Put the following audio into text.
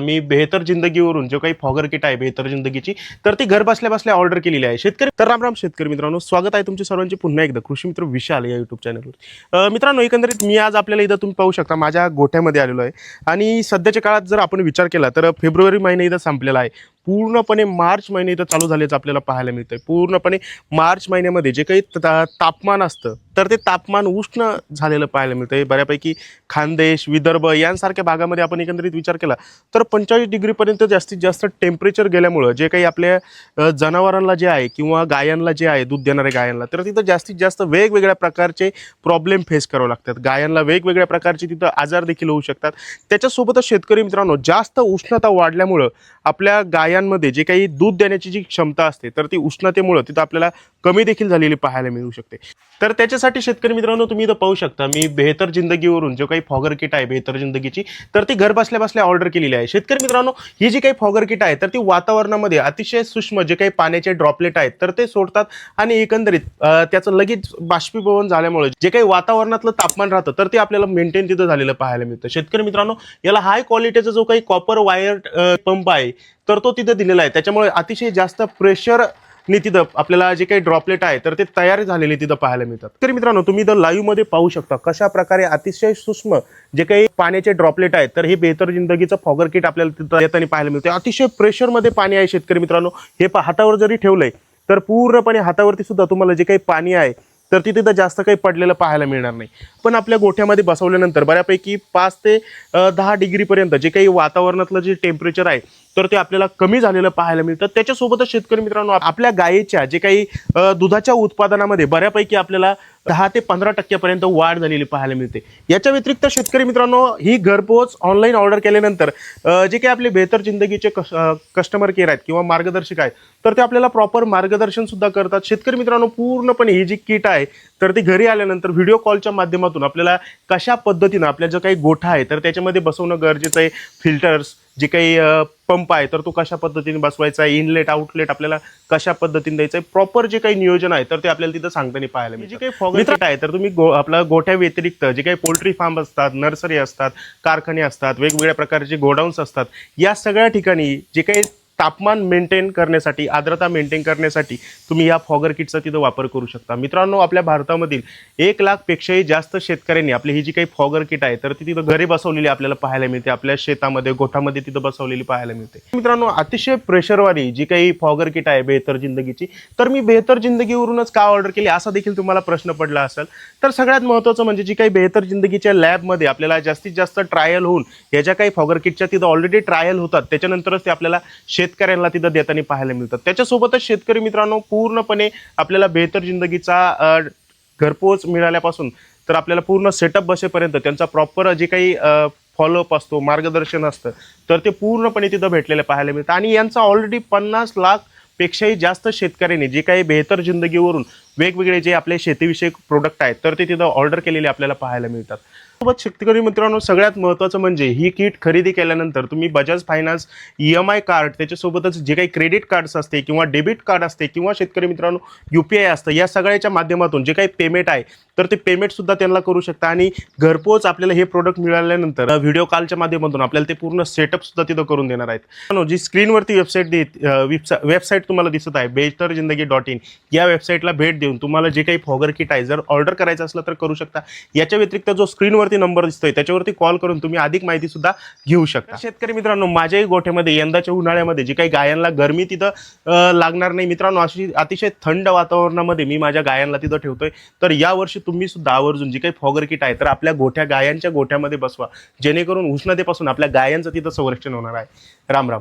मी बेहतर जिंदगीवरून जो काही फॉगर किट आहे बेहतर जिंदगीची तर ती घर बसल्या बसल्या ऑर्डर केलेली आहे. शेतकरी तर राम राम शेतकरी मित्रांनो स्वागत आहे तुमच्या सर्वांचे पुन्हा एकदा. कृषी मित्र विशाल या युट्यूब चॅनलवर मित्रांनो एकंदरीत मी आज आपल्याला इथं तुम्ही पाहू शकता माझ्या गोठ्यामध्ये आलेलो आहे. आणि सध्याच्या काळात जर आपण विचार केला तर फेब्रुवारी महिना इथं संपलेला आहे. पूर्णपणे मार्च महिने इथं चालू झाल्याचं आपल्याला पाहायला मिळतंय. पूर्णपणे मार्च महिन्यामध्ये जे काही तापमान असतं तर ते तापमान उष्ण झालेलं पाहायला मिळतंय बऱ्यापैकी खानदेश विदर्भ यांसारख्या भागामध्ये आपण एकंदरीत विचार केला तर पंचेचाळीस डिग्रीपर्यंत जास्तीत जास्त टेम्परेचर गेल्यामुळं जे काही आपल्या जनावरांना जे आहे किंवा गायांना जे आहे दूध देणाऱ्या गायांना तर तिथं जास्तीत जास्त वेगवेगळ्या प्रकारचे प्रॉब्लेम फेस करावे लागतात. गायांना वेगवेगळ्या प्रकारचे तिथं आजार देखील होऊ शकतात. त्याच्यासोबतच शेतकरी मित्रांनो जास्त उष्णता वाढल्यामुळं आपल्या गायांमध्ये जे काही दूध देण्याची जी क्षमता असते तर ती उष्णतेमुळं तिथं आपल्याला कमी देखील झालेली पाहायला मिळू शकते. तर त्यासाठी शेतकरी मित्रांनो तुम्ही इथं पाहू शकता मी बेहतर जिंदगीवरून जो काही फॉगर किट आहे बेहतर जिंदगीची तर ती घर बसल्या बसल्या ऑर्डर केलेली आहे. शेतकरी मित्रांनो ही जी काही फॉगर किट आहे तर ती वातावरणामध्ये अतिशय सूक्ष्म जे काही पाण्याचे ड्रॉपलेट आहेत तर ते सोडतात आणि एकंदरीत त्याचं लगेच बाष्पीभवन झाल्यामुळे जे काही वातावरणातलं तापमान राहतं तर ते आपल्याला मेंटेन तिथं झालेलं पाहायला मिळतं. शेतकरी मित्रांनो याला हाय क्वालिटीचा जो काही कॉपर वायर पंप आहे तर तो तिथं दिलेला आहे. त्याच्यामुळे अतिशय जास्त प्रेशर नि तिथं आपल्याला जे काही ड्रॉपलेट आहे तर ते तयार झालेले तिथं पाहायला मिळतात. तर मित्रांनो तुम्ही इथं लाईव्हमध्ये पाहू शकता कशा प्रकारे अतिशय सूक्ष्म जे काही पाण्याचे ड्रॉपलेट आहेत तर हे बेहतर जिंदगीचं फॉगर किट आपल्याला तिथं येताना पाहायला मिळते. अतिशय प्रेशरमध्ये पाणी आहे शेतकरी मित्रांनो. हे हातावर जरी ठेवलंय तर पूर्णपणे हातावरती सुद्धा तुम्हाला जे काही पाणी आहे तर तिथे तर जास्त काही पडलेलं पाहायला मिळणार नाही. पण आपल्या गोठ्यामध्ये बसवल्यानंतर बऱ्यापैकी पाच ते दहा डिग्रीपर्यंत जे काही वातावरणातलं जे टेम्परेचर आहे तर ते आपल्याला कमी झालेलं पाहायला मिळतं. त्याच्यासोबतच शेतकरी मित्रांनो आपल्या गायीच्या जे काही दुधाच्या उत्पादनामध्ये बऱ्यापैकी आपल्याला दहा ते पंधरा टक्क्यापर्यंत वाढ झालेली पाहायला मिळते. याच्या व्यतिरिक्त शेतकरी मित्रांनो ही घरपोच ऑनलाईन ऑर्डर केल्यानंतर जे काही आपले बेहतर जिंदगीचे कस्टमर केअर आहेत किंवा मार्गदर्शक आहेत तर ते आपल्याला प्रॉपर मार्गदर्शन सुद्धा करतात. शेतकरी मित्रांनो पूर्णपणे ही जी किट आहे तर ती घरी आल्यानंतर व्हिडिओ कॉलच्या माध्यमातून आपल्याला कशा पद्धतीनं आपल्या जो काही गोठा आहे तर त्याच्यामध्ये बसवणं गरजेचं आहे. फिल्टर्स जे काही पंप आहे तर तो कशा पद्धतीने बसवायचा आहे इनलेट आउटलेट आपल्याला कशा पद्धतीने द्यायचं आहे प्रॉपर जे काही नियोजन आहे तर ते आपल्याला तिथं सांगताना पाहायला मिळतं. जे काही फॉगमित्र आहे तर तुम्ही गो आपला गोठ्या व्यतिरिक्त जे काही पोल्ट्री फार्म असतात नर्सरी असतात कारखाने असतात वेगवेगळ्या प्रकारचे गोडाऊन्स असतात या सगळ्या ठिकाणी जे काही तापमान मेंटेन करण्यासाठी आर्द्रता मेंटेन करण्यासाठी तुम्ही या फॉगर किटचा तिथं वापर करू शकता. मित्रांनो आपल्या भारतामधील एक लाखपेक्षाही जास्त शेतकऱ्यांनी आपली ही जी काही फॉगर किट आहे तर ती तिथं घरी बसवलेली आपल्याला पाहायला मिळते. आपल्या शेतामध्ये गोठामध्ये तिथं बसवलेली पाहायला मिळते. मित्रांनो अतिशय प्रेशरवाली जी काही फॉगर किट आहे बेहतर जिंदगीची तर मी बेहतर जिंदगीवरूनच का ऑर्डर केली असा देखील तुम्हाला प्रश्न पडला असेल. तर सगळ्यात महत्त्वाचं म्हणजे जी काही बेहतर जिंदगीच्या लॅबमध्ये आपल्याला जास्तीत जास्त ट्रायल होऊन या ज्या काही फॉगर किटच्या तिथं ऑलरेडी ट्रायल होतात त्याच्यानंतरच ते आपल्याला शेत शेतकऱ्यांना तिथं देताना पाहायला मिळतात. त्याच्यासोबतच शेतकरी मित्रांनो पूर्णपणे आपल्याला बेहतर जिंदगीचा घरपोच मिळाल्यापासून तर आपल्याला पूर्ण सेटअप बसेपर्यंत त्यांचा प्रॉपर जे काही फॉलोअप असतो मार्गदर्शन असतं तर ते पूर्णपणे तिथं भेटलेलं पाहायला मिळतं. आणि यांचा ऑलरेडी पन्नास लाख पेक्षाही जास्त शेतकऱ्यांनी जे काही बेहतर जिंदगीवरून वेगवेगळे जे आपले शेतीविषयक प्रोडक्ट आहेत तर ते तिथं ऑर्डर केलेले आपल्याला पाहायला मिळतात. सोबत शेतकरी मित्रांनो सगळ्यात महत्त्वाचं म्हणजे ही किट खरेदी केल्यानंतर तुम्ही Bajaj finance E M I card त्याच्यासोबतच जे काही क्रेडिट कार्ड्स असते किंवा डेबिट कार्ड असते किंवा शेतकरी मित्रांनो यू पी आय असतं या सगळ्याच्या माध्यमातून जे काही पेमेंट आहे तर ते पेमेंटसुद्धा त्यांना करू शकता. आणि घरपोच आपल्याला हे प्रोडक्ट मिळाल्यानंतर व्हिडिओ कॉलच्या माध्यमातून आपल्याला ते पूर्ण सेटअपसुद्धा तिथं करून देणार आहेत. जी स्क्रीनवरती वेबसाईट देत वेबसाईट तुम्हाला दिसत आहे बेहतर जिंदगी डॉट इन. या वेबसाईटला भेट देऊन तुम्हाला जे काही फॉगर किट आहे जर ऑर्डर करायचं असलं तर करू शकता. याच्या व्यतिरिक्त जो स्क्रीनवरती नंबर दिसतोय त्याच्यावरती कॉल करून तुम्ही अधिक माहिती सुद्धा घेऊ शकता. शेतकरी मित्रांनो माझ्याही गोठ्यामध्ये यंदाच्या उन्हाळ्यामध्ये जी काही गायांना गरमी तिथं लागणार नाही. मित्रांनो अशी अतिशय थंड वातावरणामध्ये मी माझ्या गायांना तिथं ठेवतोय. तर यावर्षी तुम्ही सुद्धा आवर्जून जी काही फॉगर किट आहे तर आपल्या गोठ्या गायांच्या गोठ्यामध्ये बसवा. जेणेकरून उष्णतेपासून आपल्या गायांचं तिथं संरक्षण होणार आहे. राम राम.